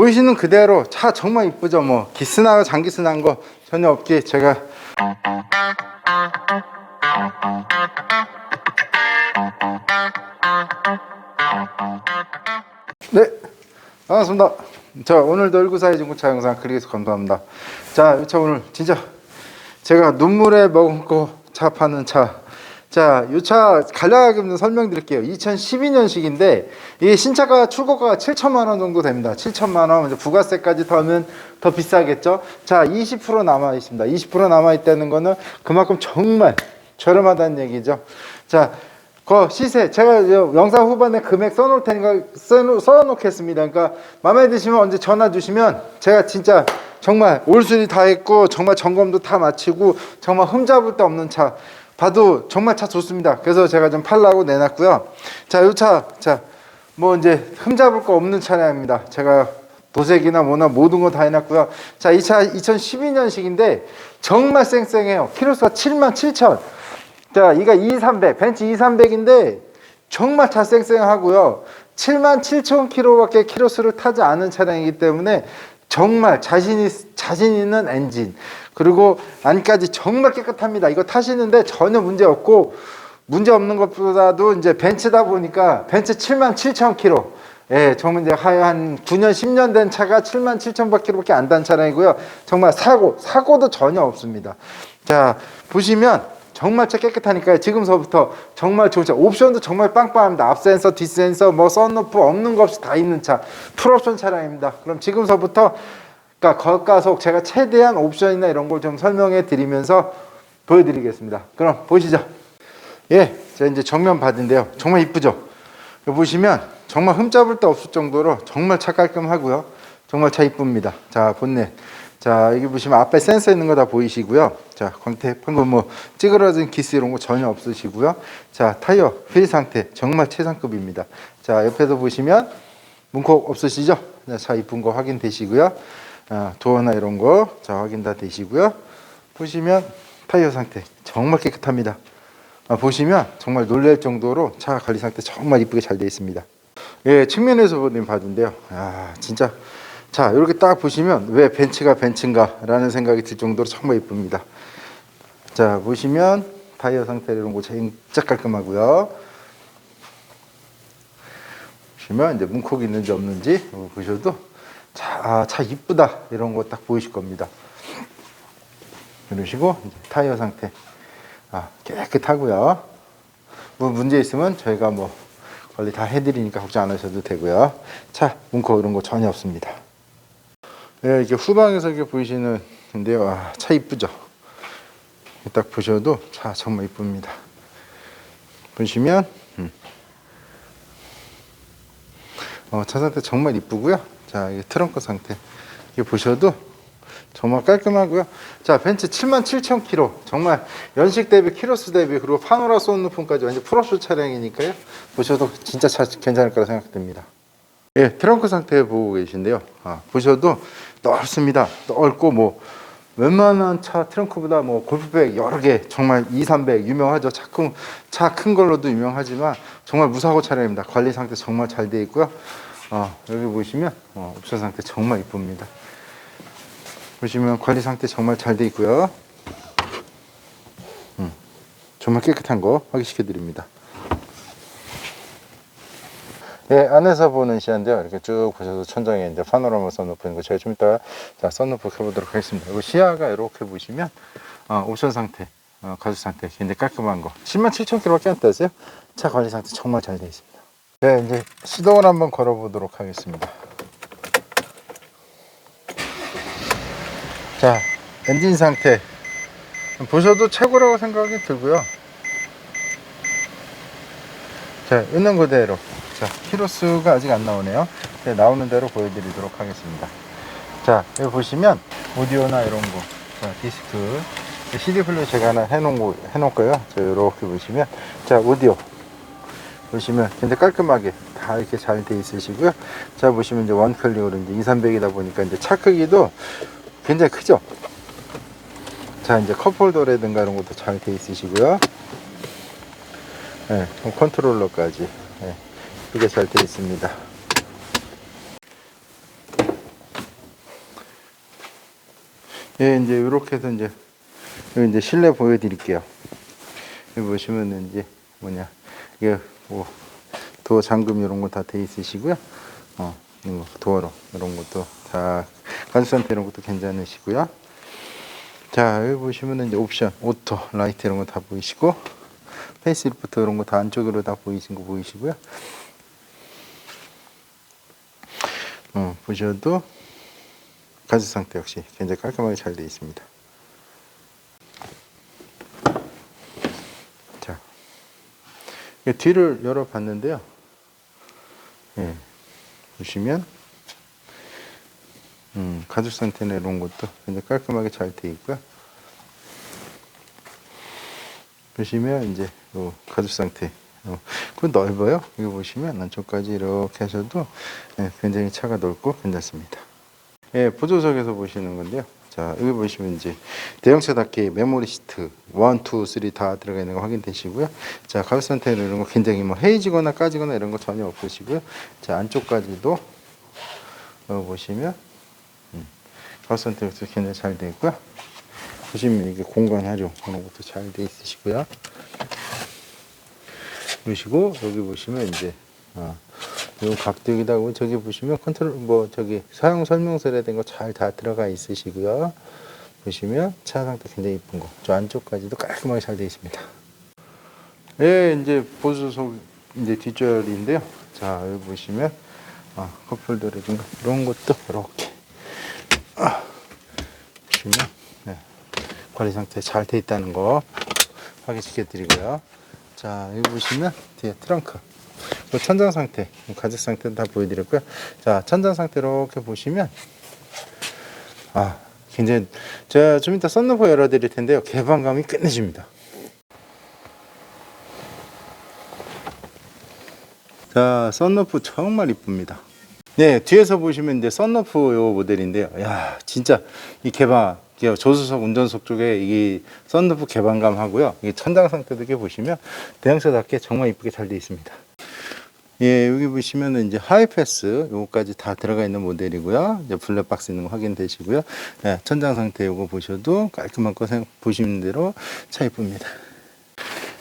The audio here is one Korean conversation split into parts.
보이시는 그대로 차 정말 이쁘죠? 뭐 기스나 장기스 난 거 전혀 없게 제가. 네 반갑습니다. 자 오늘도 얼굴사이 중고차 영상 클릭해서 감사합니다. 자이 차 오늘 진짜 제가 눈물에 머금고 차 파는 차. 자, 이 차 간략하게 좀 설명드릴게요. 2012년식인데 이게 신차가 출고가가 7천만 원 정도 됩니다. 7천만 원 부가세까지 더하면 더 비싸겠죠. 자, 20% 남아 있습니다. 20% 남아 있다는 거는 그만큼 정말 저렴하다는 얘기죠. 자, 그 시세 제가 영상 후반에 금액 써놓을 테니까 써놓, 써놓겠습니다. 그러니까 마음에 드시면 언제 전화 주시면 제가 진짜 정말 올수리 다 했고 정말 점검도 다 마치고 정말 흠잡을 데 없는 차 봐도 정말 차 좋습니다. 그래서 제가 좀 팔라고 내놨고요. 자, 이 차, 자, 뭐 이제 흠잡을 거 없는 차량입니다. 제가 도색이나 뭐나 모든 거 다 해놨고요. 자, 이 차 2012년식인데 정말 쌩쌩해요. 키로수가 7만 7천. 자, 이가 2300, 벤츠 2300인데 정말 차 쌩쌩하고요. 7만 7천 킬로밖에 키로수를 타지 않은 차량이기 때문에 정말 자신이 자신 있는 엔진 그리고 안까지 정말 깨끗합니다. 이거 타시는데 전혀 문제 없고 문제 없는 것보다도 이제 벤츠다 보니까 벤츠 7만 7천 킬로 예, 정말 이제 한 9년, 10년 된 차가 7만 7천 킬로밖에 안 단 차량이고요. 정말 사고, 사고도 전혀 없습니다. 자, 보시면 정말 차 깨끗하니까요. 지금서부터 정말 좋은 차. 옵션도 정말 빵빵합니다. 앞센서, 뒷센서, 뭐 썬루프 없는 거 없이 다 있는 차. 풀옵션 차량입니다. 그럼 지금서부터 그러니까 거가속 제가 최대한 옵션이나 이런 걸 좀 설명해 드리면서 보여드리겠습니다. 그럼 보시죠. 예, 제가 이제 정면 받은데요. 정말 이쁘죠? 보시면 정말 흠잡을 데 없을 정도로 정말 차 깔끔하고요. 정말 차 이쁩니다. 자, 본넷. 자, 여기 보시면 앞에 센서 있는 거 다 보이시고요. 자, 광택, 방금 뭐 찌그러진 기스 이런 거 전혀 없으시고요. 자, 타이어, 휠 상태 정말 최상급입니다. 자, 옆에도 보시면 문콕 없으시죠? 네, 차 이쁜 거 확인되시고요. 아, 도어나 이런 거, 자, 확인 다 되시고요. 보시면 타이어 상태 정말 깨끗합니다. 아, 보시면 정말 놀랄 정도로 차 관리 상태 정말 이쁘게 잘 되어 있습니다. 예, 측면에서 보는 봐준데요. 아, 진짜 자, 이렇게 딱 보시면 왜 벤츠가 벤츠인가라는 생각이 들 정도로 정말 이쁩니다. 자, 보시면 타이어 상태 이런 거 진짜 깔끔하고요. 보시면 이제 문콕 있는지 없는지 보셔도 차, 아, 차 이쁘다 이런 거 딱 보이실 겁니다. 이러시고 이제 타이어 상태 아, 깨끗하고요. 뭐 문제 있으면 저희가 뭐 관리 다 해드리니까 걱정 안 하셔도 되고요. 차 문콕 이런 거 전혀 없습니다. 네, 이게 후방에서 이렇게 보이시는데요. 아, 차 이쁘죠? 딱 보셔도 차 정말 이쁩니다. 보시면 음. 어, 차 상태 정말 이쁘고요. 자, 이게 트렁크 상태 이게 보셔도 정말 깔끔하고요. 자, 벤츠 7만 7천 킬로. 정말 연식 대비 키로수 대비 그리고 파노라 썬루프까지 완전 풀옵션 차량이니까요. 보셔도 진짜 차 괜찮을 거라 생각됩니다. 예, 트렁크 상태 보고 계신데요. 아, 보셔도 넓습니다. 넓고 뭐 웬만한 차 트렁크보다 뭐 골프백 여러 개 정말 2, 300 유명하죠. 차큰 차 큰 걸로도 유명하지만 정말 무사고 차량입니다. 관리 상태 정말 잘 돼 있고요. 어, 여기 보시면 어, 옵션 상태 정말 이쁩니다. 보시면 관리 상태 정말 잘 돼 있고요. 음, 정말 깨끗한 거 확인시켜 드립니다. 예, 안에서 보는 시야인데요. 이렇게 쭉 보셔서 천장에 이제 파노라마 선루프 있는 거 제가 좀 이따 자, 선루프 켜보도록 하겠습니다. 이거 시야가 이렇게 보시면 어, 옵션 상태, 어, 가죽 상태 굉장히 깔끔한 거. 10만 7천 킬로밖에 안 떼세요. 차 관리 상태 정말 잘돼 있습니다. 네, 이제 시동을 한번 걸어보도록 하겠습니다. 자, 엔진 상태 보셔도 최고라고 생각이 들고요. 자, 있는 그대로. 자, 키로수가 아직 안 나오네요. 네, 나오는 대로 보여드리도록 하겠습니다. 자, 여기 보시면 오디오나 이런 거, 자, 디스크, CD 플레이 제가 하나 해놓은 거, 해놓을까요? 자, 이렇게 보시면, 자, 오디오. 보시면 굉장히 깔끔하게 다 이렇게 잘 돼 있으시고요. 자, 보시면 이제 원클릭으로 이제 2, 300이다 보니까 이제 차 크기도 굉장히 크죠? 자, 이제 컵홀더라든가 이런 것도 잘 돼 있으시고요. 네, 컨트롤러까지. 네, 이게 잘돼 있습니다. 예, 이제 이렇게 해서 이제 여기 이제 실내 보여드릴게요. 여기 보시면은 이제 뭐냐 이게 뭐 도어 잠금 이런 거 다 돼 있으시고요. 어, 이거 도어로 이런 것도 다 간수 상태 이런 것도 괜찮으시고요. 자 여기 보시면은 이제 옵션 오토 라이트 이런 거 다 보이시고 페이스리프트 이런 거 다 안쪽으로 다 보이신 거 보이시고요. 어, 보셔도 가죽 상태 역시 굉장히 깔끔하게 잘 되어 있습니다. 자, 이 뒤를 열어봤는데요. 예, 보시면 음, 가죽 상태나 이런 것도 굉장히 깔끔하게 잘 되어 있고요. 보시면 이제 요 가죽 상태 어, 그 넓어요. 여기 보시면 안쪽까지 이렇게 하셔도 예, 굉장히 차가 넓고 괜찮습니다. 예, 보조석에서 보시는 건데요. 자, 여기 보시면 이제 대형차답게 메모리 시트 1, 2, 3 다 들어가 있는 거 확인되시고요. 자, 가죽 상태 이런 거 굉장히 뭐 헤이지거나 까지거나 이런 거 전혀 없으시고요. 자, 안쪽까지도 어, 보시면 음, 가죽 상태도 굉장히 잘 되어 있고요. 보시면 이게 공간 활용 이런 것도 잘돼 있으시고요. 보시고 여기 보시면 이제 아, 요 각도기다 고 저기 보시면 컨트롤 뭐 저기 사용 설명서에 된 거 잘 다 들어가 있으시고요. 보시면 차 상태 굉장히 이쁜 거. 저 안쪽까지도 깔끔하게 잘 되어 있습니다. 예, 이제 보수석 이제 뒷자리인데요. 자, 여기 보시면 아, 컵홀더라든가 이런 것도 이렇게 아, 보시면 네, 관리 상태 잘 돼 있다는 거 확인시켜 드리고요. 자, 여기 보시면 뒤에 트렁크. 그 천장 상태, 가죽 상태 다 보여드렸고요. 자, 천장 상태 이렇게 보시면 아, 굉장히 제가 좀 이따 썬루프 열어드릴 텐데요. 개방감이 끝내줍니다. 자, 썬루프 정말 이쁩니다. 네, 뒤에서 보시면 이제 썬루프 요 모델인데요. 야, 진짜 이 개방, 조수석, 운전석 쪽에 이 썬루프 개방감 하고요. 이 천장 상태도 이렇게 보시면 대형차답게 정말 이쁘게 잘 되어 있습니다. 예, 여기 보시면은 이제 하이패스 요거까지 다 들어가 있는 모델이고요. 이제 블랙박스 있는 거 확인되시고요. 예, 천장 상태 요거 보셔도 깔끔한 거 보시는 대로 차 이쁩니다.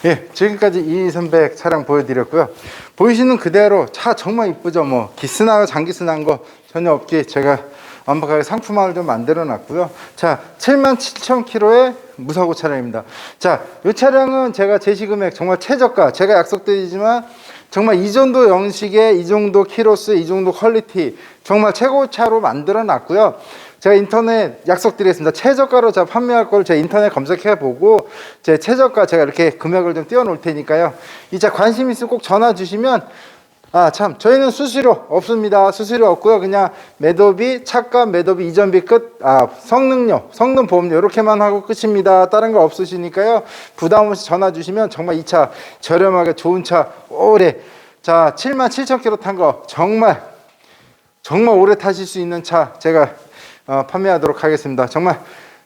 예, 지금까지 2300 차량 보여드렸고요. 보이시는 그대로 차 정말 이쁘죠. 뭐 기스나 장기스 난 거 전혀 없게 제가 완벽하게 상품화를 좀 만들어 놨고요. 자, 77,000km의 무사고 차량입니다. 자, 이 차량은 제가 제시 금액 정말 최저가, 제가 약속드리지만 정말 이 정도 영식에 이 정도 키로수, 이 정도 퀄리티 정말 최고 차로 만들어 놨고요. 제가 인터넷 약속드리겠습니다. 최저가로 제가 판매할 걸 제가 인터넷 검색해 보고 제 최저가 제가 이렇게 금액을 좀 띄워 놓을 테니까요. 이 차 관심 있으면 꼭 전화 주시면 아 참 저희는 수수료 없습니다. 수수료 없고요. 그냥 매도비, 차값, 매도비 이전비 끝. 아 성능료, 성능 보험료 이렇게만 하고 끝입니다. 다른 거 없으시니까요. 부담 없이 전화 주시면 정말 이 차 저렴하게 좋은 차 오래 자 7만 7천 킬로 탄 거 정말 정말 오래 타실 수 있는 차 제가 어, 판매하도록 하겠습니다. 정말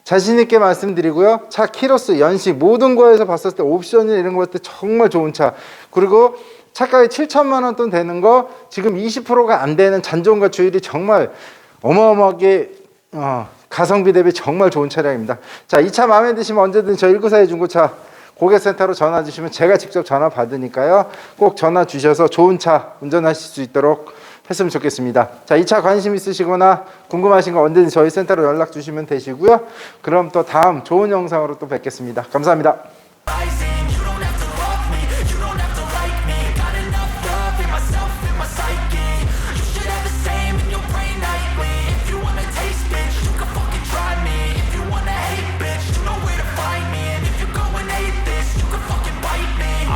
자신 있게 말씀드리고요. 차 키로수, 연식 모든 거에서 봤을 때 옵션이나 이런 때 정말 좋은 차. 그리고 차가에 7천만 원 돈 되는 거 지금 20%가 안 되는 잔존과 주율이 정말 어마어마하게 어, 가성비 대비 정말 좋은 차량입니다. 자, 이 차 마음에 드시면 언제든 저 194의 중고차 고객센터로 전화 주시면 제가 직접 전화 받으니까요. 꼭 전화 주셔서 좋은 차 운전하실 수 있도록 했으면 좋겠습니다. 자, 이 차 관심 있으시거나 궁금하신 거 언제든 저희 센터로 연락 주시면 되시고요. 그럼 또 다음 좋은 영상으로 또 뵙겠습니다. 감사합니다.